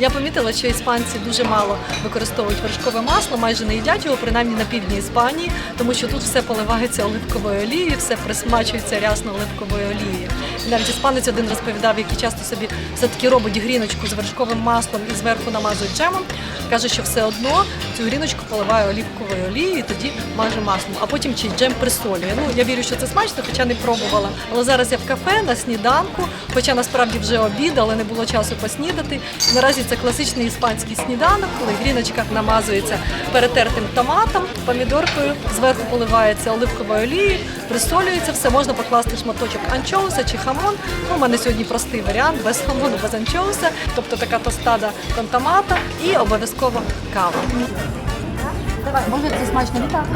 Я помітила, що іспанці дуже мало використовують вершкове масло, майже не їдять його, принаймні на півдні Іспанії, тому що тут все поливається оливковою олією, все присмачується рясно оливковою олією. Навіть іспанець один розповідав, який часто собі все-таки робить гріночку з вершковим маслом і зверху намазує джемом. Каже, що все одно цю гріночку поливає оливковою олією і тоді маже маслом, а потім чи джем присолює. Ну я вірю, що це смачно, хоча не пробувала. Але зараз я в кафе на сніданку, хоча насправді вже обід, але не було часу поснідати. Наразі це класичний іспанський сніданок, коли гріночка намазується перетертим томатом, помідоркою, зверху поливається оливковою олією, присолюється все, можна покласти шматочок анчоуса чи хамон. Ну, у мене сьогодні простий варіант, без хамону, без анчоуса, тобто така тостада кон томата і обов'язково кава. Давай, може це смачно вітати?